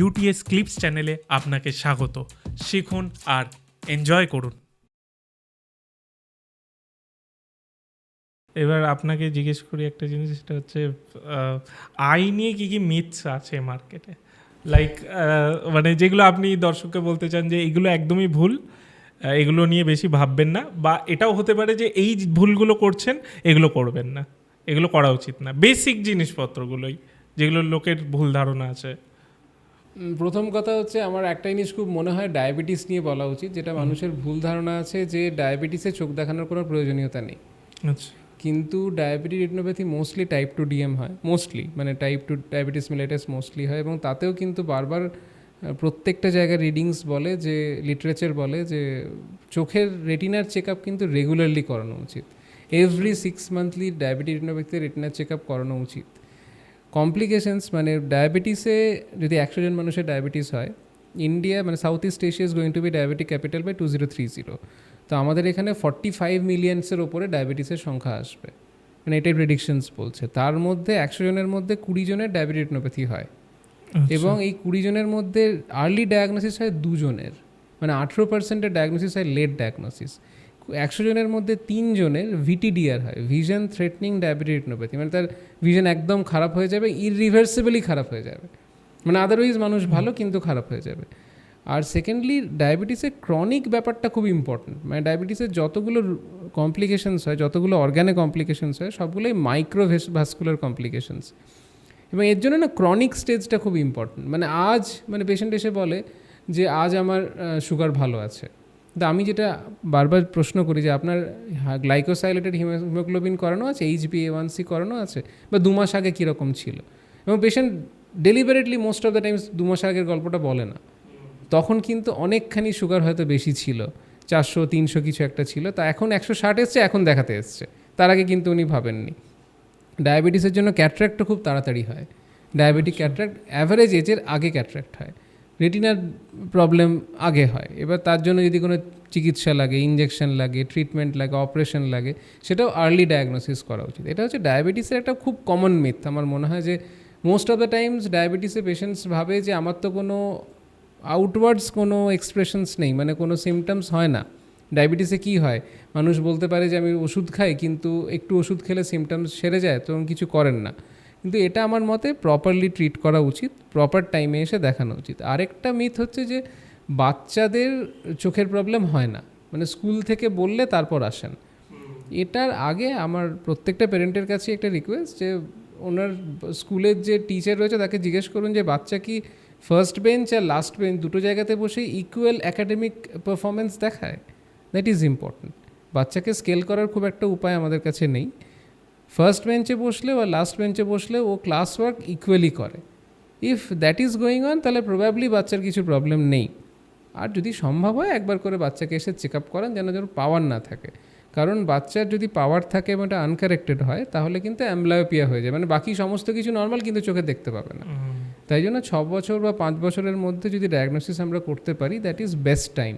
UTS clips চ্যানেলে আপনাকে স্বাগত। শিখুন আর এনজয় করুন। এবার আপনাকে জিজ্ঞেস করি একটা জিনিস, সেটা হচ্ছে আই নিয়ে কী কী মিথস আছে মার্কেটে লাইক মানে যেগুলো আপনি দর্শককে বলতে চান যে এগুলো একদমই ভুল এগুলো নিয়ে বেশি ভাববেন না, বা এটাও হতে পারে যে এই ভুলগুলো করছেন, এগুলো করবেন না। এগুলো করা উচিত না। বেসিক জিনিসপত্রগুলোই, যেগুলো লোকের ভুল ধারণা আছে। প্রথম কথা হচ্ছে আমার একটা জিনিস খুব মনে হয় ডায়াবেটিস নিয়ে বলা উচিত যেটা মানুষের ভুল ধারণা আছে যে ডায়াবেটিসে চোখ দেখানোর কোনো প্রয়োজনীয়তা নেই। আচ্ছা। কিন্তু diabetes retinopathy mostly type two DM হয় মোস্টলি মানে type two diabetes mellitus mostly হয় এবং তাতেও কিন্তু বারবার প্রত্যেকটা জায়গায় রিডিংস বলে যে লিটারেচার বলে যে চোখের রেটিনার চেক আপ কিন্তু রেগুলারলি করানো উচিত। Every six monthly diabetes retinopathy রেটিনার check up করানো উচিত। কমপ্লিকেশনস মানে ডায়াবেটিসে যদি একশো জন মানুষের ডায়াবেটিস হয় ইন্ডিয়া মানে south east Asia is going to be diabetic capital by two zero three zero তো আমাদের এখানে ফর্টি ফাইভ মিলিয়নসের ওপরে ডায়াবেটিসের সংখ্যা আসবে। মানে এটাই প্রেডিকশনস বলছে। তার মধ্যে একশো জনের মধ্যে কুড়ি জনের ডায়াবেটিক রেটিনোপ্যাথি হয়। আচ্ছা। এবং এই কুড়ি জনের মধ্যে আর্লি ডায়াগনোসিস হয় দুজনের। মানে আঠেরো পার্সেন্টের ডায়াগনোসিস হয় লেট ডায়াগনোসিস একশো জনের মধ্যে তিনজনের ভিটিডিআর হয় ভিশন থ্রেটনিং ডায়াবেটিক রেটিনোপ্যাথি মানে তার ভিশন একদম খারাপ হয়ে যাবে ইরিভার্সিবলি খারাপ হয়ে যাবে। মানে আদারওয়াইজ মানুষ ভালো কিন্তু খারাপ হয়ে যাবে। আর সেকেন্ডলি ডায়াবেটিসের ক্রনিক ব্যাপারটা খুব ইম্পর্টেন্ট মানে ডায়াবেটিসের যতগুলো কমপ্লিকেশনস হয়, যতগুলো অর্গানে কমপ্লিকেশনস হয়, সবগুলোই মাইক্রো ভাস্কুলার কমপ্লিকেশনস এবং এর জন্য না ক্রনিক স্টেজটা খুব ইম্পর্টেন্ট মানে আজ মানে পেশেন্ট এসে বলে যে, আজ আমার সুগার ভালো আছে। কিন্তু আমি যেটা বারবার প্রশ্ন করি যে আপনার গ্লাইকোসাইলেটেড হিমোগ্লোবিন করানো আছে H B A one C করানো আছে বা দু মাস আগে কীরকম ছিল? এবং patient deliberately most of the times দু মাস আগের গল্পটা বলে না। তখন কিন্তু অনেকখানি সুগার হয়তো বেশি ছিল চারশো তিনশো কিছু একটা ছিল তা এখন একশো ষাট এসছে এখন দেখাতে এসছে। তার আগে কিন্তু উনি ভাবেননি। ডায়াবেটিসের জন্য ক্যাট্রাক্টও খুব তাড়াতাড়ি হয়। ডায়াবেটিক ক্যাট্রাক্ট অ্যাভারেজ এজের আগে ক্যাট্রাক্ট হয়। রেটিনার প্রবলেম আগে হয়। এবার তার জন্য যদি কোনো চিকিৎসা লাগে ইঞ্জেকশন লাগে ট্রিটমেন্ট লাগে অপারেশন লাগে, সেটাও আর্লি ডায়াগনোসিস করা উচিত। এটা হচ্ছে ডায়াবেটিসের একটা খুব কমন মিথ আমার মনে হয় যে মোস্ট অফ দ্য টাইমস ডায়াবেটিসে পেশেন্টস ভাবে যে আমার তো কোনো আউটওয়ার্ডস কোনো এক্সপ্রেশনস নেই মানে কোনো সিমটমস হয় না। ডায়াবেটিসে কি হয়? মানুষ বলতে পারে যে আমি ওষুধ খাই, কিন্তু একটু ওষুধ খেলে সিমটমস সেরে যায়, তখন কিছু করেন না। কিন্তু এটা আমার মতে প্রপারলি ট্রিট করা উচিত প্রপার টাইমে এসে দেখানো উচিত। আরেকটা মিথ হচ্ছে যে বাচ্চাদের চোখের প্রবলেম হয় না। মানে স্কুল থেকে বললে তারপর আসেন। এটার আগে আমার প্রত্যেকটা প্যারেন্টের কাছে একটা রিকোয়েস্ট যে ওনার স্কুলের যে টিচার রয়েছে তাকে জিজ্ঞেস করুন যে বাচ্চা কি ফার্স্ট বেঞ্চ আর লাস্ট বেঞ্চ দুটো জায়গাতে বসে ইকুয়াল একাডেমিক পারফরমেন্স দেখায়? দ্যাট ইজ ইম্পর্ট্যান্ট বাচ্চাকে স্কেল করার খুব একটা উপায় আমাদের কাছে নেই। ফার্স্ট বেঞ্চে বসলে বা লাস্ট বেঞ্চে বসলে ও ক্লাস ওয়ার্ক ইকুয়ালি করে। If that is going on তাহলে প্রবাবলি বাচ্চার কিছু প্রবলেম নেই। আর যদি সম্ভব হয় একবার করে বাচ্চাকে এসে চেক আপ করান যেন যেন পাওয়ার না থাকে। কারণ বাচ্চার যদি পাওয়ার থাকে এবং এটা আনকারেক্টেড হয় তাহলে কিন্তু অ্যামব্লায়োপিয়া হয়ে যায়। মানে বাকি সমস্ত কিছু নর্মাল কিন্তু চোখে দেখতে পাবে না। তাই জন্য ছ বছর বা পাঁচ বছরের মধ্যে যদি ডায়াগনোসিস আমরা করতে পারি দ্যাট ইজ বেস্ট টাইম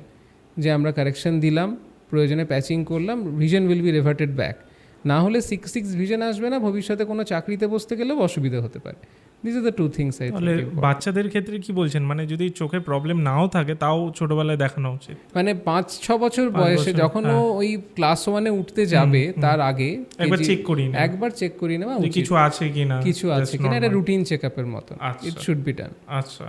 যে আমরা কারেকশন দিলাম প্রয়োজনে প্যাচিং করলাম vision will be reverted back না হলে সিক্স সিক্স ভিশন আসবে না ভবিষ্যতে কোনো চাকরিতে বসতে গেলেও অসুবিধা হতে পারে। This is the two things I তাহলে বাচ্চাদের ক্ষেত্রে কি বলছেন? মানে যদি চোখে প্রবলেম নাও থাকে তাও ছোটবেলায় দেখানো উচিত। মানে পাঁচ ছ বছর বয়সে যখন ও হ্যাঁ। ওই ক্লাস ওয়ানে উঠতে যাবে তার আগে একবার চেক করি না একবার চেক করিয়ে নেওয়া কিছু আছে কিনা কিছু আছে কিনা এটা রুটিন চেক আপের মতো। ইট শুড বি ডান আচ্ছা।